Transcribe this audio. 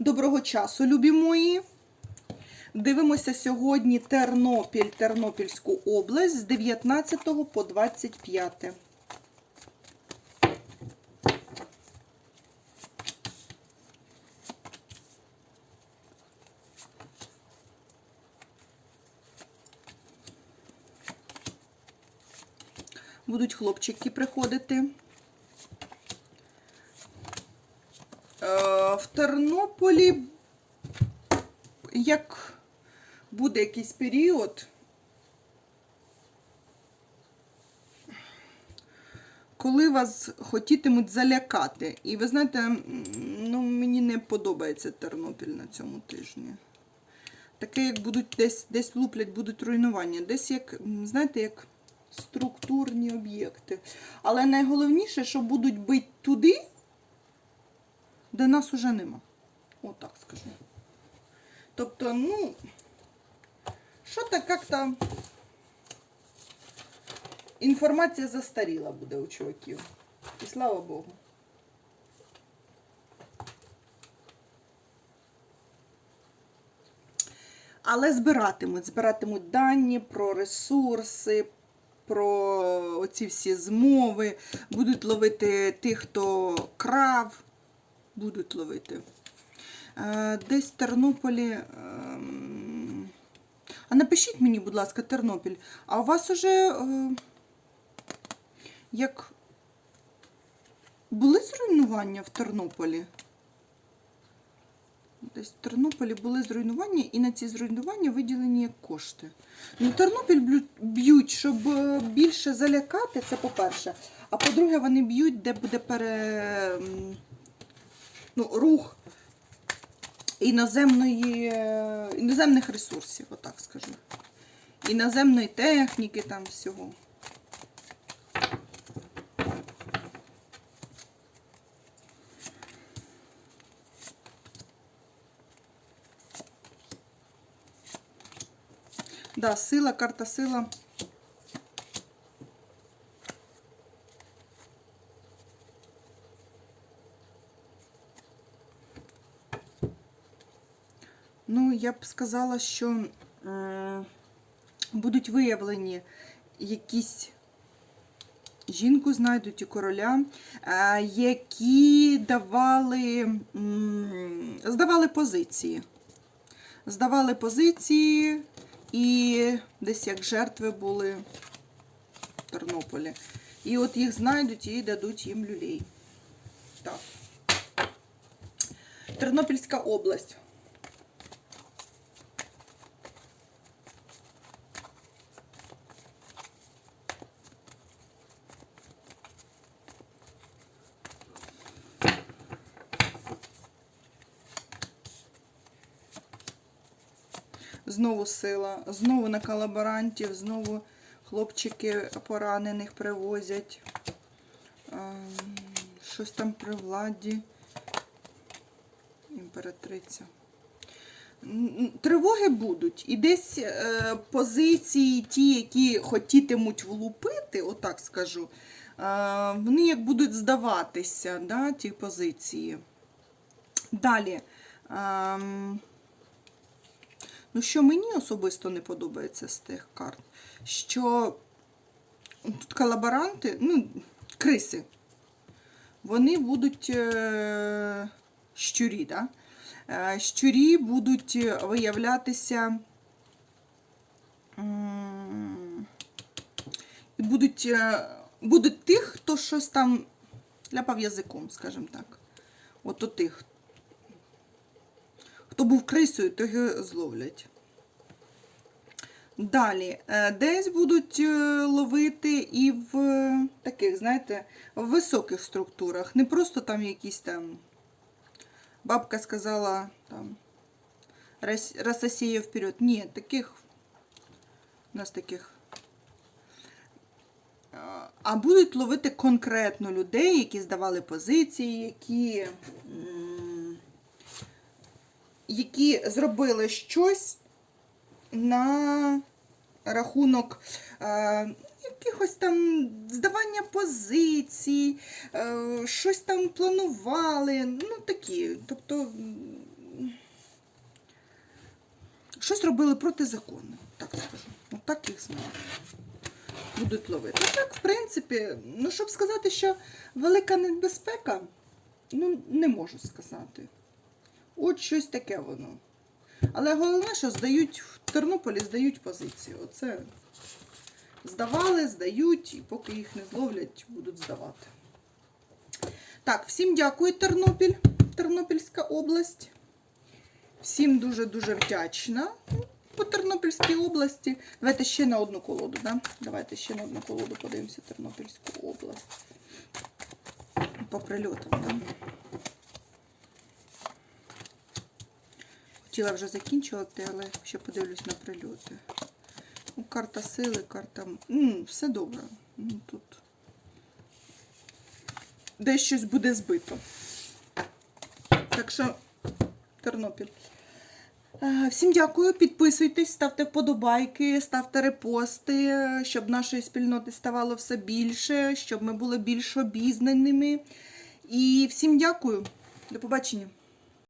Доброго часу, любі мої. Дивимося сьогодні Тернопіль, Тернопільську область з 19 по 25. Будуть хлопчики приходити. Е, В Тернополі, як буде якийсь період, коли вас хотітимуть залякати. І ви знаєте, ну, мені не подобається Тернопіль на цьому тижні. Таке, як будуть десь, десь луплять, будуть руйнування. Десь як, знаєте, як структурні об'єкти. Але найголовніше, що будуть бити туди, де нас уже нема. Отак скажу. Тобто, ну, що то як-то інформація застаріла буде у чуваків. І слава Богу. Але збиратимуть, збиратимуть дані про ресурси, про оці всі змови, будуть ловити тих, хто крав, будуть ловити. Е, Десь в Тернополі. ем, А напишіть мені, будь ласка, Тернопіль, а у вас уже е, як були зруйнування в Тернополі? Десь в Тернополі були зруйнування, і на ці зруйнування виділені як кошти. Ну, Тернопіль б'ють, щоб е, більше залякати, це по-перше. А по-друге, вони б'ють, де буде пере... ну, рух іноземної, іноземних ресурсів, отак скажу. Іноземної техніки там всього. Да, сила, карта сила. Ну, я б сказала, що е, будуть виявлені якісь жінку знайдуть і короля, е, які давали, здавали позиції. Здавали позиції і десь як жертви були в Тернополі. І от їх знайдуть і дадуть їм люлей. Так. Тернопільська область. Знову сила, знову на колаборантів, знову хлопчики поранених привозять. Щось там при владі. Імператриця. Тривоги будуть. І десь е, позиції, ті, які хотітимуть влупити, отак скажу, е, вони як будуть здаватися, да, ті позиції. Далі. Ем, Ну, що мені особисто не подобається з тих карт, що тут колаборанти, ну, криси, вони будуть е, щурі, да? Е, щурі будуть виявлятися будуть, е, будуть тих, хто щось там ляпав язиком, скажімо так. От у тих, Хто був крисою, то його зловлять. Далі, е, десь будуть е, ловити і в е, таких, знаєте, в високих структурах. Не просто там якісь там. Бабка сказала там «Рос- Рососія вперед. Ні, таких. У нас таких. А будуть ловити конкретно людей, які здавали позиції, які. Які зробили щось на рахунок е, якихось там здавання позицій, е, щось там планували. Ну такі. Тобто щось робили протизаконне, так скажу. От так їх знаю. Будуть ловити. Так, в принципі, ну щоб сказати, що велика небезпека, ну не можу сказати. От щось таке воно. Але головне, що здають в Тернополі, здають позиції. Оце здавали, здають, і поки їх не зловлять, будуть здавати. Так, всім дякую, Тернопіль, Тернопільська область. Всім дуже-дуже вдячна по Тернопільській області. Давайте ще на одну колоду, да? Давайте ще на одну колоду подивимося Тернопільську область. По прильотам, да? Хотіла вже закінчувати, але ще подивлюсь на прильоти. Ну, карта сили, карта. м, все добре. Ну, тут десь щось буде збито. Так що, Тернопіль. Всім дякую, підписуйтесь, ставте вподобайки, ставте репости, щоб нашої спільноти ставало все більше, щоб ми були більш обізнаними. І всім дякую. До побачення.